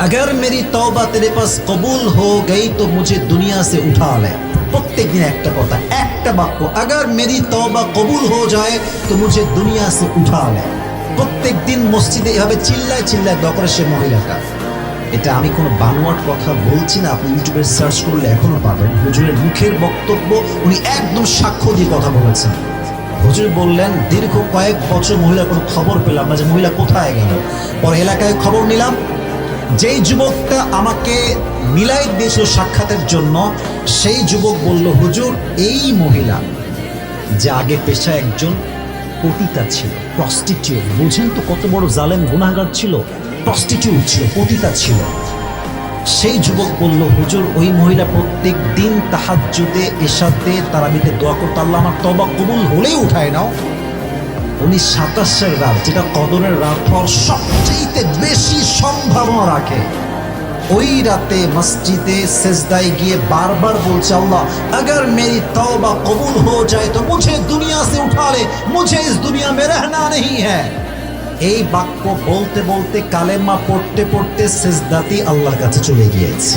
अगर मेरी तौबा तेरे पास कबूल हो गई तो मुझे दुनिया से उठा ले প্রত্যেক দিন একটা কথা একটা বাক্য अगर मेरी तौबा कबूल हो जाए तो मुझे दुनिया से उठा ले প্রত্যেক দিন মসজিদে এভাবে চিল্লায় চিল্লায় দোয়া করে সে মহিলাটা এটা আমি কোনো বানোয়াট কথা বলছি না আপনি ইউটিউবে সার্চ করলে এখনো পাবেন হুজুরের মুখের বক্তব্য উনি একদম সাক্ষ্য দিয়ে কথা বলেছেন হুজুর বললেন দীর্ঘ কয়েক বছর মহিলার কোনো খবর পেলাম না যে মহিলা কোথায় গেল পরে এলাকায় খবর নিলাম যেই যুবকটা আমাকে মিলাই দিয়েছিল সাক্ষাতের জন্য, সেই যুবক বলল, হুজুর, এই মহিলা যে আগে পেশায় একজন পতিতা ছিল প্রস্টিটিউট বুঝেন তো কত বড় জালেম গুনাহগার ছিল প্রস্টিটিউট ছিল, পতিতা ছিল। সেই যুবক বলল, হুজুর, ওই মহিলা প্রত্যেক দিন তাহাজ্জুদে এসাতে তারাবিতে দোয়া করতে আল্লাহ আমার তবা কবুল হলেই উঠায় নাও। উনি সাতাশের রাত, যেটা কদরের রাত হওয়ার সবচেয়ে বেশি সম্ভাবনা রাখে ওই রাতে মসজিদে সেজদায় গিয়ে বারবার বলছে আল্লাহ अगर मेरी तौबा कबूल हो जाए तो मुझे दुनिया से उठा ले मुझे इस दुनिया में रहना नहीं है এই বাক্য বলতে বলতে কালেমা পড়তে পড়তে সেজদাতি আল্লাহর কাছে চলে গিয়েছে